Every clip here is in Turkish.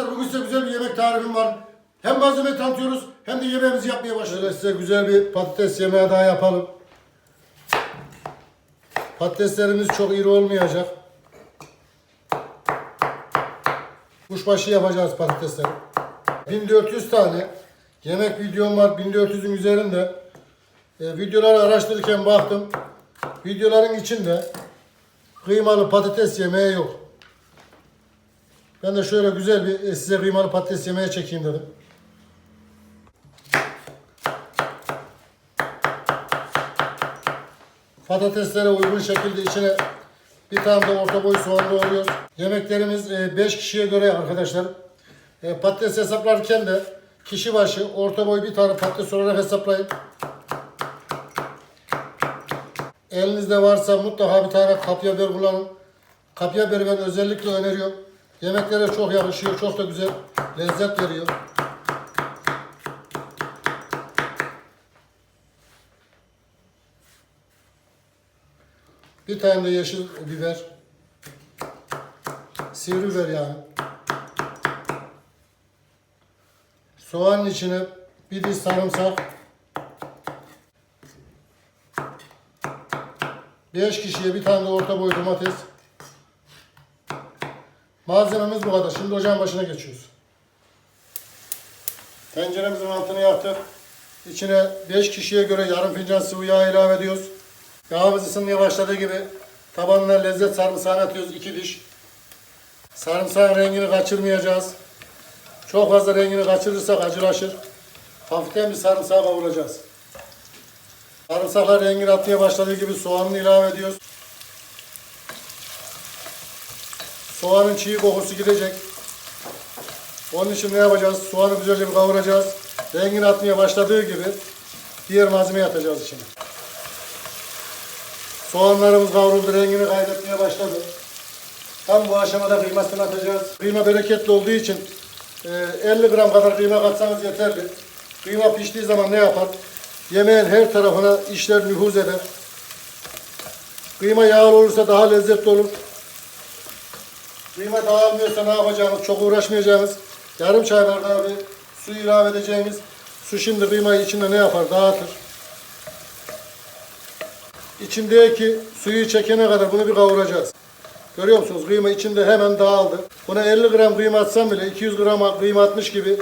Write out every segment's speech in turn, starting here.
Arkadaşlar bugün size güzel bir yemek tarifim var. Hem malzemeyi tanıtıyoruz hem de yemeğimizi yapmaya başlıyoruz. Şöyle size güzel bir patates yemeği daha yapalım. Patateslerimiz çok iri olmayacak. Kuşbaşı yapacağız patatesleri. 1400 tane yemek videom var. 1400'ün üzerinde. E, videoları araştırırken baktım. Videoların içinde kıymalı patates yemeği yok. Ben de şöyle güzel bir e, size kıymalı patates yemeği çekeyim dedim. Patatesleri uygun şekilde içine bir tane de orta boy soğan doğruyoruz. Yemeklerimiz 5 kişiye göre arkadaşlar. E, Patates hesaplarken de kişi başı orta boy bir tane patates olarak hesaplayın. Elinizde varsa mutlaka bir tane kapya biber kullanın. Kapya biberi ben özellikle öneriyorum. Yemeklere çok yakışıyor, çok da güzel lezzet veriyor. Bir tane de yeşil biber. Sivri biber yani. Soğanın içine bir diş sarımsak. 5 kişiye bir tane de orta boy domates. Malzememiz bu kadar. Şimdi ocağın başına geçiyoruz. Tenceremizin altını yaktık. İçine 5 kişiye göre yarım fincan sıvı yağ ilave ediyoruz. Yağımız ısınmaya başladığı gibi tabanına lezzet sarımsağını atıyoruz 2 diş. Sarımsağın rengini kaçırmayacağız. Çok fazla rengini kaçırırsak acılaşır. Hafiften bir sarımsağı kavuracağız. Sarımsaklar rengini atmaya başladığı gibi soğanını ilave ediyoruz. Soğanın çiğ kokusu gidecek. Onun için ne yapacağız? Soğanı güzelce bir kavuracağız. Rengini atmaya başladığı gibi diğer malzemeyi atacağız içine. Soğanlarımız kavruldu, rengini kaybetmeye başladı. Tam bu aşamada kıymasını atacağız. Kıyma bereketli olduğu için e, 50 gram kadar kıyma katsanız yeterli. Kıyma piştiği zaman ne yapar? Yemeğin her tarafına işler nüfuz eder. Kıyma yağlı olursa daha lezzetli olur. Kıyma dağılmıyorsa ne yapacağımız, çok uğraşmayacağımız, yarım çay bardağı su ilave edeceğimiz, su şimdi kıymayı içinde ne yapar, dağıtır. İçindeki suyu çekene kadar bunu bir kavuracağız. Görüyor musunuz? Kıyma içinde hemen dağıldı. Buna 50 gram kıyma atsam bile 200 gram kıyma atmış gibi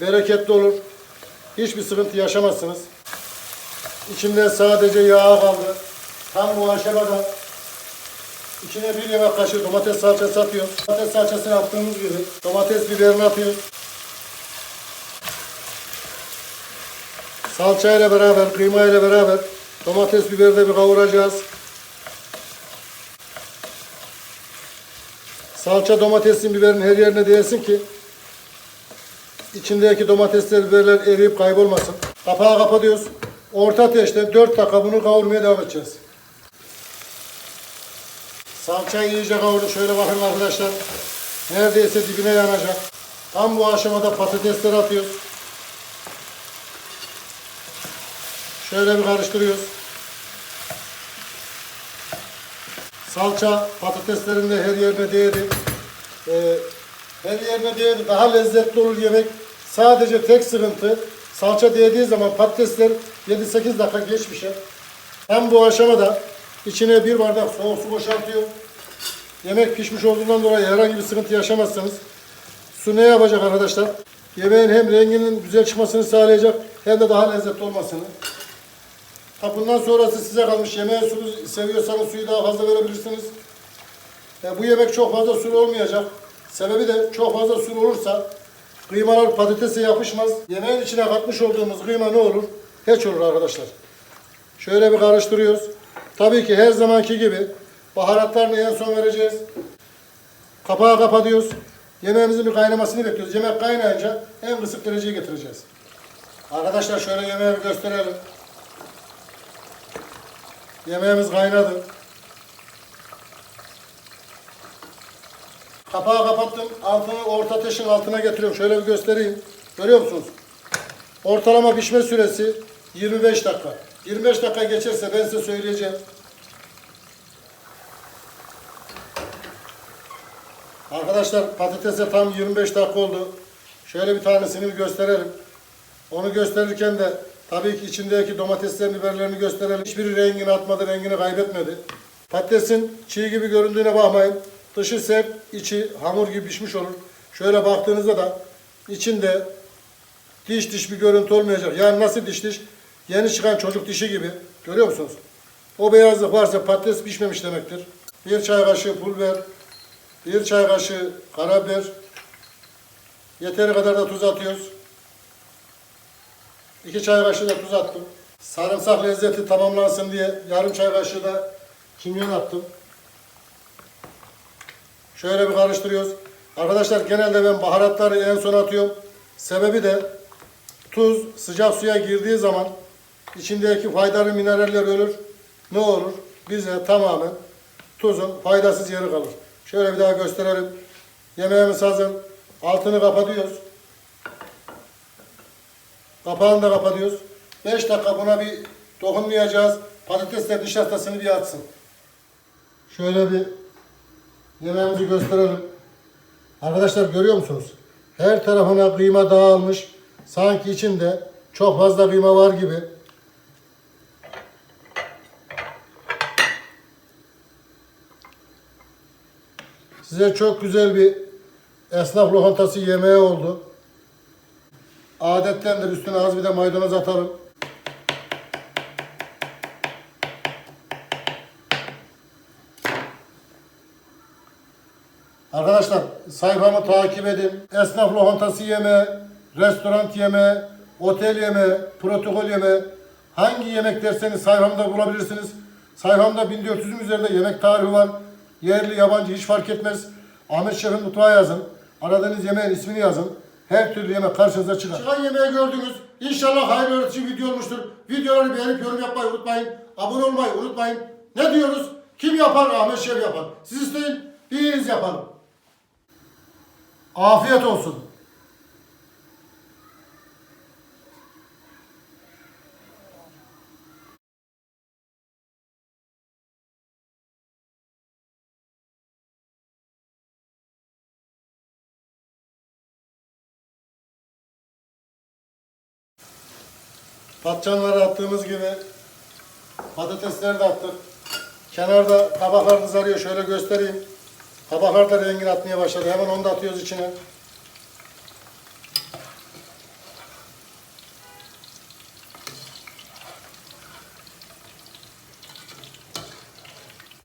bereketli olur. Hiçbir sıkıntı yaşamazsınız. İçinde sadece yağ kaldı. Tam bu aşamada içine bir yemek kaşığı domates salçası atıyoruz. Domates salçasını attığımız gibi domates biberini atıyoruz. Salça ile beraber, kıyma ile beraber domates biberi de bir kavuracağız. Salça domatesin biberin her yerine değsin ki içindeki domatesler, biberler eriyip kaybolmasın. Kapağı kapatıyoruz. Orta ateşte 4 dakika bunu kavurmaya devam edeceğiz. Salçayı iyice kavurduk. Şöyle bakın arkadaşlar. Neredeyse dibine yanacak. Tam bu aşamada patatesleri atıyoruz. Şöyle bir karıştırıyoruz. Salça patateslerin de her yerine değdi. Ee, her yerine değdi. Daha lezzetli olur yemek. Sadece tek sıkıntı salça değdiği zaman patatesler 7-8 dakika geç pişer. Hem bu aşamada içine bir bardak soğuk su boşaltıyor. Yemek pişmiş olduğundan dolayı herhangi bir sıkıntı yaşamazsınız. Su ne yapacak arkadaşlar? Yemeğin hem renginin güzel çıkmasını sağlayacak hem de daha lezzetli olmasını. Ha, Bundan sonrası size kalmış. Yemeğe sulu seviyorsanız suyu daha fazla verebilirsiniz. E, bu yemek çok fazla sulu olmayacak. Sebebi de çok fazla sulu olursa kıymalar patatese yapışmaz. Yemeğin içine katmış olduğumuz kıyma ne olur? Hiç olur arkadaşlar. Şöyle bir karıştırıyoruz. Tabii ki her zamanki gibi baharatlarını en son vereceğiz. Kapağı kapatıyoruz. Yemeğimizin bir kaynamasını bekliyoruz. Yemek kaynayınca en kısık dereceye getireceğiz. Arkadaşlar şöyle yemeği gösterelim. Yemeğimiz kaynadı. Kapağı kapattım. Altını orta ateşin altına getiriyorum. Şöyle bir göstereyim. Görüyor musunuz? Ortalama pişme süresi 25 dakika. 25 dakika geçerse ben size söyleyeceğim. Arkadaşlar patatese tam 25 dakika oldu. Şöyle bir tanesini bir gösterelim. Onu gösterirken de tabii ki içindeki domateslerin biberlerini gösterelim. Hiçbiri rengini atmadı, rengini kaybetmedi. Patatesin çiğ gibi göründüğüne bakmayın. Dışı sert, içi hamur gibi pişmiş olur. Şöyle baktığınızda da içinde diş diş bir görüntü olmayacak. Yani nasıl diş diş? Yeni çıkan çocuk dişi gibi. Görüyor musunuz? O beyazlık varsa patates pişmemiş demektir. Bir çay kaşığı pul bir çay kaşığı karabiber, yeteri kadar da tuz atıyoruz. İki çay kaşığı da tuz attım. Sarımsak lezzeti tamamlansın diye yarım çay kaşığı da kimyon attım. Şöyle bir karıştırıyoruz. Arkadaşlar genelde ben baharatları en son atıyorum. Sebebi de tuz sıcak suya girdiği zaman içindeki faydalı mineraller ölür. Ne olur? Bize tamamen tuzun faydasız yeri kalır. Şöyle bir daha gösterelim. Yemeğimiz hazır. Altını kapatıyoruz. Kapağını da kapatıyoruz. 5 dakika buna bir dokunmayacağız. Patatesler nişastasını bir atsın. Şöyle bir yemeğimizi gösterelim. Arkadaşlar görüyor musunuz? Her tarafına kıyma dağılmış. Sanki içinde çok fazla kıyma var gibi. Size çok güzel bir esnaf lokantası yemeği oldu. Adettendir üstüne az bir de maydanoz atalım. Arkadaşlar sayfamı takip edin. Esnaf lokantası yeme, restoran yeme, otel yeme, protokol yeme. Hangi yemek derseniz sayfamda bulabilirsiniz. Sayfamda 1400'ün üzerinde yemek tarihi var. Yerli, yabancı hiç fark etmez. Ahmet Şef'in mutfağı yazın. Aradığınız yemeğin ismini yazın. Her türlü yemek karşınıza çıkar. Çıkan yemeği gördünüz. İnşallah hayırlı öğretici video olmuştur. Videoları beğenip yorum yapmayı unutmayın. Abone olmayı unutmayın. Ne diyoruz? Kim yapar? Ahmet Şef yapar. Siz isteyin, biz yapalım. Afiyet olsun. Patlıcanları attığımız gibi patatesleri de attık. Kenarda kabaklar kızarıyor. Şöyle göstereyim. Kabaklar da rengini atmaya başladı. Hemen onu da atıyoruz içine.